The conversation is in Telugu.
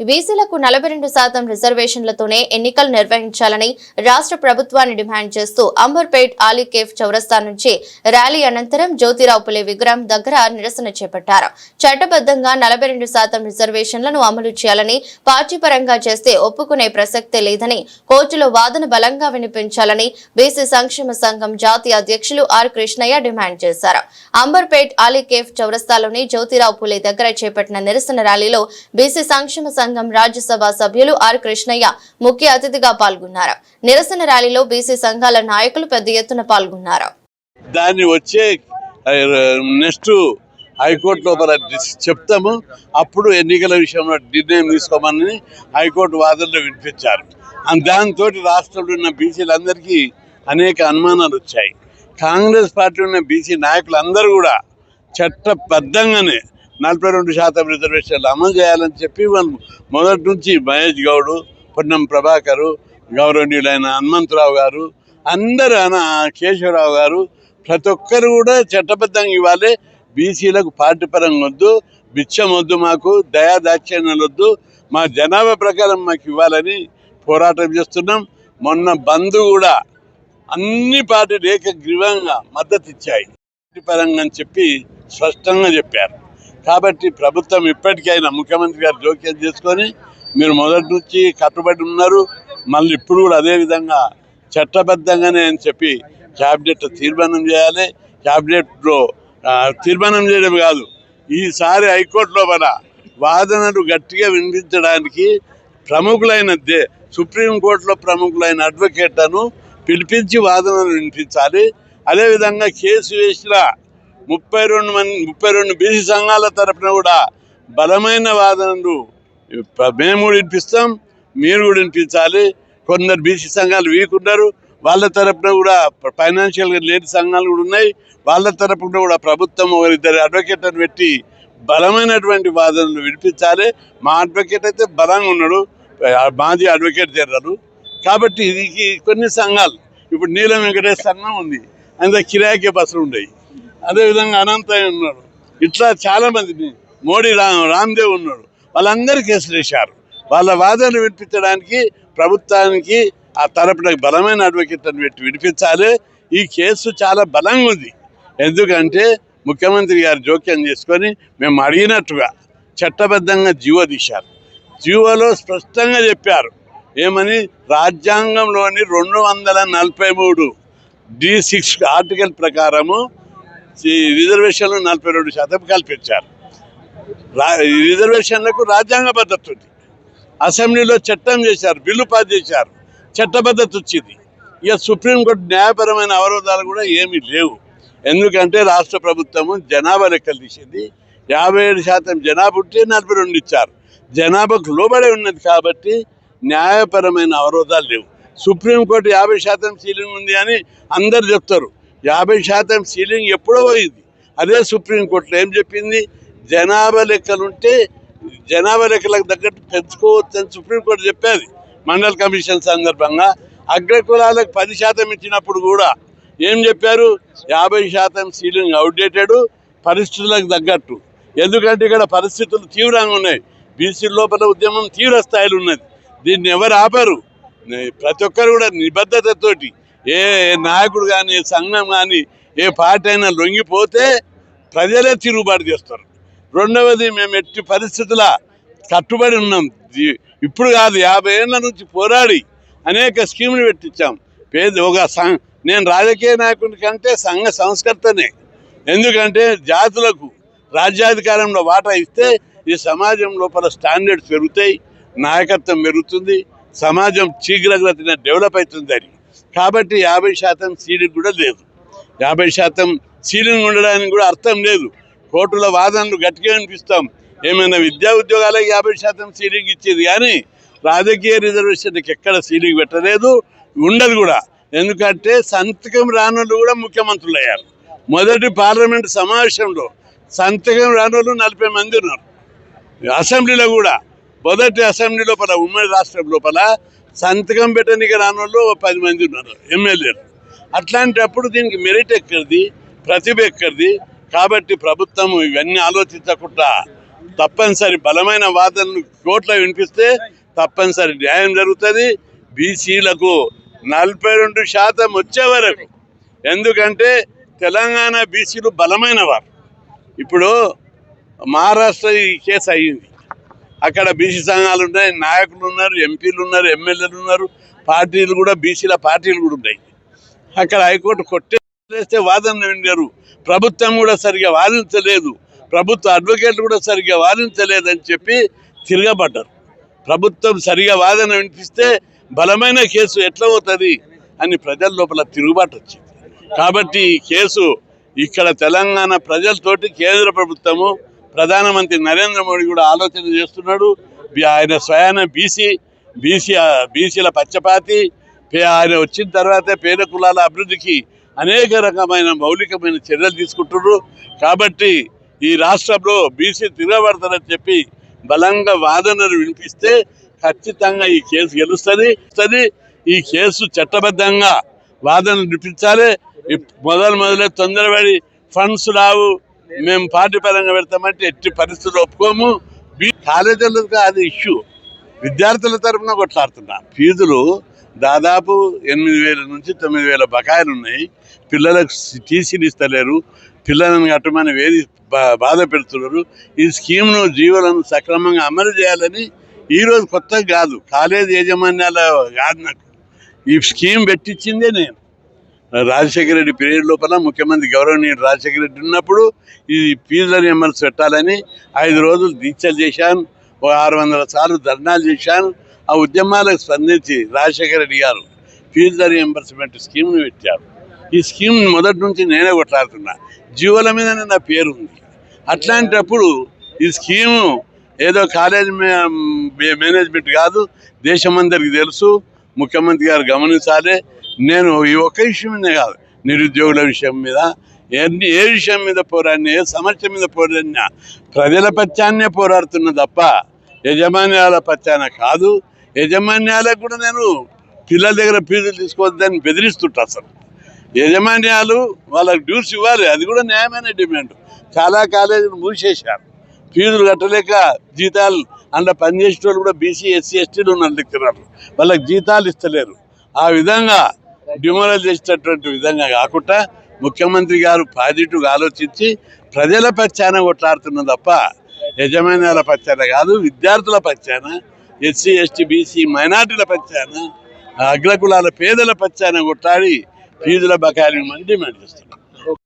బీసీలకు నలభై రెండు శాతం రిజర్వేషన్లతోనే ఎన్నికలు నిర్వహించాలని రాష్ట్ర ప్రభుత్వాన్ని డిమాండ్ చేస్తూ అంబర్పేట్ ఆలీకేఫ్ చౌరస్తా నుంచి ర్యాలీ అనంతరం జ్యోతిరావు పులే విగ్రహం దగ్గర నిరసన చేపట్టారు. చట్టబద్ధంగా నలభై రెండు శాతం రిజర్వేషన్లను అమలు చేయాలని పార్టీ పరంగా చేస్తే ఒప్పుకునే ప్రసక్తే లేదని కోర్టులో వాదన బలంగా వినిపించాలని బీసీ సంక్షేమ సంఘం జాతీయ అధ్యక్షులు ఆర్ కృష్ణయ్య డిమాండ్ చేశారు. అంబర్పేట్ ఆలీకేఫ్ చౌరస్తాలోని జ్యోతిరావు పులే దగ్గర చేపట్టిన నిరసన ర్యాలీలో బీసీ సంక్షేమ సంఘం రాజ్యసభ సభ్యులు ఆర్ కృష్ణయ్య ముఖ్య అతిథిగా పాల్గొన్నారు. నిరసన ర్యాలీలో బీసీ సంఘాల నాయకులు పెద్ద ఎత్తున పాల్గొన్నారు. దాన్ని వచ్చే నెక్స్ట్ హైకోర్టు లోపల చెప్తాము. అప్పుడు ఎన్నికల విషయంలో నిర్ణయం తీసుకోమని హైకోర్టు వాదనలు వినిపించారు. దాంతో రాష్ట్రంలో ఉన్న బీసీలందరికీ అనేక అనుమానాలు వచ్చాయి. కాంగ్రెస్ పార్టీ ఉన్న బీసీ నాయకులందరూ కూడా చట్టబద్ధంగానే నలభై రెండు శాతం రిజర్వేషన్లు అమలు చేయాలని చెప్పి వాళ్ళు మొదటి నుంచి మహేష్ గౌడ్ పొన్నం ప్రభాకరు గౌరవనీయులైన హనుమంతరావు గారు అందరూ కేశవరావు గారు ప్రతి ఒక్కరు కూడా చట్టబద్ధంగా ఇవ్వాలి. బీసీలకు పార్టీ పరంగా వద్దు బిచ్చం వద్దు మాకు దయా దాక్షిణ్యాలు వద్దు. మా జనాభా ప్రకారం మాకు ఇవ్వాలని పోరాటం చేస్తున్నాం. మొన్న బంద్ కూడా అన్ని పార్టీలు ఏకగ్రీవంగా మద్దతు ఇచ్చాయి. పరంగా అని చెప్పి స్పష్టంగా చెప్పారు. కాబట్టి ప్రభుత్వం ఇప్పటికైనా ముఖ్యమంత్రి గారు జోక్యం చేసుకొని మీరు మొదటి నుంచి కట్టుబడి ఉన్నారు. మళ్ళీ ఇప్పుడు కూడా అదేవిధంగా చట్టబద్ధంగానే అని చెప్పి క్యాబినెట్ తీర్మానం చేయాలి. క్యాబినెట్లో తీర్మానం చేయడం కాదు. ఈసారి హైకోర్టులో మన వాదనలు గట్టిగా వినిపించడానికి ప్రముఖులైన దే సుప్రీంకోర్టులో ప్రముఖులైన అడ్వకేట్లను పిలిపించి వాదనలు వినిపించాలి. అదేవిధంగా కేసు వేసిన ముప్పై రెండు మంది ముప్పై రెండు బీసీ సంఘాల తరపున కూడా బలమైన వాదనలు మేము కూడా వినిపిస్తాం మీరు కూడా వినిపించాలి. కొందరు బీసీ సంఘాలు వీక్ ఉన్నారు వాళ్ళ తరపున కూడా ఫైనాన్షియల్గా లేని సంఘాలు కూడా ఉన్నాయి. వాళ్ళ తరపున కూడా ప్రభుత్వం ఒకరిద్దరు అడ్వకేట్లను పెట్టి బలమైనటువంటి వాదనలు వినిపించాలి. మా అడ్వకేట్ అయితే బలంగా ఉన్నాడు మాది మాజీ అడ్వకేట్ జనరల్. కాబట్టి ఇది కొన్ని సంఘాలు ఇప్పుడు నీలం వెంకటేశ్వర సంఘం ఉంది అందులో కిరాయికే బస్సులు ఉన్నాయి అదేవిధంగా అనంతయ్య ఉన్నాడు. ఇట్లా చాలా మంది మోడీ రామ్ రామ్దేవ్ ఉన్నాడు. వాళ్ళందరూ కేసులు వేశారు. వాళ్ళ వాదనలు వినిపించడానికి ప్రభుత్వానికి ఆ తరపున బలమైన అడ్వకేట్లను పెట్టి వినిపించాలి ఈ కేసు చాలా బలంగా ఉంది. ఎందుకంటే ముఖ్యమంత్రి గారు జోక్యం చేసుకొని మేము అడిగినట్టుగా చట్టబద్ధంగా జీవో తీశారు. జీవోలో స్పష్టంగా చెప్పారు. ఏమని? రాజ్యాంగంలోని రెండు వందల నలభై మూడు డి సిక్స్ ఆర్టికల్ ప్రకారము ఈ రిజర్వేషన్లు నలభై రెండు శాతం కల్పించారు. రా ఈ రిజర్వేషన్లకు రాజ్యాంగ పద్ధతి ఉంది. అసెంబ్లీలో చట్టం చేశారు బిల్లు పాస్ చేశారు. చట్టబద్ధత వచ్చింది. ఇక సుప్రీంకోర్టు న్యాయపరమైన అవరోధాలు కూడా ఏమీ లేవు. ఎందుకంటే రాష్ట్ర ప్రభుత్వము జనాభా లెక్కలు తీసింది. యాభై ఏడు శాతం జనాభా ఉంటే నలభై రెండు ఇచ్చారు. జనాభాకు లోబడే ఉన్నది కాబట్టి న్యాయపరమైన అవరోధాలు లేవు. సుప్రీంకోర్టు యాభై శాతం సీలింగ్ ఉంది అని అందరు చెప్తారు. యాభై శాతం సీలింగ్ ఎప్పుడో పోయింది. అదే సుప్రీంకోర్టులో ఏం చెప్పింది? జనాభా లెక్కలుంటే జనాభా లెక్కలకు తగ్గట్టు పెంచుకోవచ్చు అని సుప్రీంకోర్టు చెప్పేది. మండల్ కమిషన్ సందర్భంగా అగ్రకులాలకు పది శాతం ఇచ్చినప్పుడు కూడా ఏం చెప్పారు? యాభై శాతం సీలింగ్ అవుట్డేటెడ్ పరిస్థితులకు తగ్గట్టు. ఎందుకంటే ఇక్కడ పరిస్థితులు తీవ్రంగా ఉన్నాయి. బీసీ లోపల ఉద్యమం తీవ్ర స్థాయిలో ఉన్నది. దీన్ని ఎవరు ఆపరు? ప్రతి ఒక్కరు కూడా నిబద్ధతతోటి ఏ నాయకుడు కానీ ఏ సంఘం కానీ ఏ పార్టీ అయినా లొంగిపోతే ప్రజలే తిరుగుబాటు చేస్తారు. రెండవది మేము ఎట్టి పరిస్థితుల కట్టుబడి ఉన్నాం. ఇప్పుడు కాదు యాభై ఏళ్ళ నుంచి పోరాడి అనేక స్కీములు పెట్టించాం. పేద ఒక సం నేను రాజకీయ నాయకుడి కంటే సంఘ సంస్కర్తనే. ఎందుకంటే జాతులకు రాజ్యాధికారంలో వాటా ఇస్తే ఈ సమాజం లోపల స్టాండర్డ్స్ పెరుగుతాయి నాయకత్వం పెరుగుతుంది సమాజం శీఘ్రగతిన డెవలప్ అవుతుంది అని. కాబట్టి యాభై శాతం సీలింగ్ కూడా లేదు. యాభై శాతం సీలింగ్ ఉండడానికి కూడా అర్థం లేదు. కోర్టుల వాదనలు గట్టిగా అనిపిస్తాం ఏమైనా విద్యా ఉద్యోగాలకు యాభై శాతం సీలింగ్ ఇచ్చేది కానీ రాజకీయ రిజర్వేషన్కి ఎక్కడ సీలింగ్ పెట్టలేదు ఉండదు కూడా. ఎందుకంటే సంతకం రానోళ్ళు కూడా ముఖ్యమంత్రులు అయ్యారు మొదటి పార్లమెంట్ సమావేశంలో సంతకం రానోళ్ళు నలభై మంది ఉన్నారు. అసెంబ్లీలో కూడా. మొదటి అసెంబ్లీ లోపల ఉమ్మడి రాష్ట్రం లోపల సంతకం పెట్టడానికి రానోళ్ళు ఒక పది మంది ఉన్నారు ఎమ్మెల్యేలు. అట్లాంటప్పుడు దీనికి మెరిట్ ఎక్కడిది? ప్రతిభ ఎక్కడిది? కాబట్టి ప్రభుత్వం ఇవన్నీ ఆలోచించకుండా తప్పనిసరి బలమైన వాదనలు కోర్టులో వినిపిస్తే తప్పనిసరి న్యాయం జరుగుతుంది. బీసీలకు నలభై రెండు శాతం వచ్చే వరకు. ఎందుకంటే తెలంగాణ బీసీలు బలమైన వారు. ఇప్పుడు మహారాష్ట్ర ఈ కేసు అయ్యింది. అక్కడ బీసీ సంఘాలు ఉన్నాయి నాయకులు ఉన్నారు ఎంపీలు ఉన్నారు ఎమ్మెల్యేలు ఉన్నారు పార్టీలు కూడా బీసీల పార్టీలు కూడా ఉన్నాయి. అక్కడ హైకోర్టు కొట్టేస్తే వాదన విన్నారు ప్రభుత్వం కూడా సరిగా వాదించలేదు. ప్రభుత్వ అడ్వకేట్లు కూడా సరిగా వాదించలేదని చెప్పి తిరగబడ్డారు. ప్రభుత్వం సరిగా వాదన వినిపిస్తే బలమైన కేసు ఎట్లా అవుతుంది అని ప్రజల లోపల తిరుగుబాటు వచ్చింది. కాబట్టి ఈ కేసు ఇక్కడ తెలంగాణ ప్రజలతోటి కేంద్ర ప్రభుత్వము ప్రధానమంత్రి నరేంద్ర మోడీ కూడా ఆలోచన చేస్తున్నాడు. ఆయన స్వయాన బీసీ బీసీ బీసీల పచ్చపాతి ఆయన వచ్చిన తర్వాతే పేద కులాల అభివృద్ధికి అనేక రకమైన మౌలికమైన చర్యలు తీసుకుంటున్నారు. కాబట్టి ఈ రాష్ట్రంలో బీసీ తిరగబడతారని చెప్పి బలంగా వాదనలు వినిపిస్తే ఖచ్చితంగా ఈ కేసు గెలుస్తుంది. వస్తది. ఈ కేసు చట్టబద్ధంగా వాదనలు వినిపించాలి. మొదలు మొదలు మొదలే తొందరపడి ఫండ్స్ రావు. మేము పార్టీ పరంగా పెడతామంటే ఎట్టి పరిస్థితులు ఒప్పుకోము. కాలేజీలకు అది ఇష్యూ. విద్యార్థుల తరఫున కొట్లాడుతున్నా ఫీజులు దాదాపు ఎనిమిది వేల నుంచి తొమ్మిది వేల బకాయిలు ఉన్నాయి. పిల్లలకు టీసీలు ఇస్తలేరు. పిల్లలను కట్టమని వేది బా- బాధ పెడుతున్నారు. ఈ స్కీమ్ను జీవులను సక్రమంగా అమలు చేయాలని ఈరోజు కొత్తగా కాదు. కాలేజ్ యాజమాన్యాల కాదు నాకు ఈ స్కీమ్ పెట్టించిందే నేను. రాజశేఖర రెడ్డి పీరియడ్ లోపల ముఖ్యమంత్రి గౌరవనీయుడు రాజశేఖర రెడ్డి ఉన్నప్పుడు ఈ ఫీజులను ఎమ్మెల్సీ పెట్టాలని ఐదు రోజులు దీక్షలు చేశాను. ఓ ఆరు వందల సార్లు ధర్నాలు చేశాను. ఆ ఉద్యమాలకు స్పందించి రాజశేఖర రెడ్డి గారు ఫీజు రియంబర్స్మెంట్ స్కీమ్ను పెట్టారు. ఈ స్కీమ్ మొదటి నుంచి నేనే కొట్లాడుతున్నా. జీవుల మీదనే నా పేరు ఉంది. అట్లాంటప్పుడు ఈ స్కీము ఏదో కాలేజ్ మేనేజ్మెంట్ కాదు దేశమందరికి తెలుసు. ముఖ్యమంత్రి గారు గమనించాలి. నేను ఈ ఒక్క విషయం మీదే కాదు. నిరుద్యోగుల విషయం మీద ఎన్ని ఏ విషయం మీద పోరాడినా ఏ సమస్య మీద పోరాడినా ప్రజల పత్యాన్నే పోరాడుతున్నా తప్ప యజమాన్యాల పత్యాన కాదు. యజమాన్యాలకు కూడా నేను పిల్లల దగ్గర ఫీజులు తీసుకోవద్దని బెదిరిస్తుంటా అసలు. యజమాన్యాలు వాళ్ళకి డ్యూస్ ఇవ్వాలి అది కూడా న్యాయమైన డిమాండ్. చాలా కాలేజీలు మూసేశారు. ఫీజులు కట్టలేక జీతాలు అందులో పనిచేసే వాళ్ళు కూడా బీసీ ఎస్సీ ఎస్టీలు ఉన్నారు లెక్చరర్లు వాళ్ళకి జీతాలు ఇస్తలేరు. ఆ విధంగా డిమోరల్ చేసేటటువంటి విధంగా కాకుండా ముఖ్యమంత్రి గారు పాజిటివ్గా ఆలోచించి ప్రజల పక్షాన కొట్లాడుతున్న తప్ప యజమాన్యాల పక్షాన కాదు విద్యార్థుల పక్షాన ఎస్సీ ఎస్టీ బీసీ మైనార్టీల పక్షాన అగ్రకులాల పేదల పక్షాన కొట్లాడి ఫీజుల బకాయిలు మంది డిమాండ్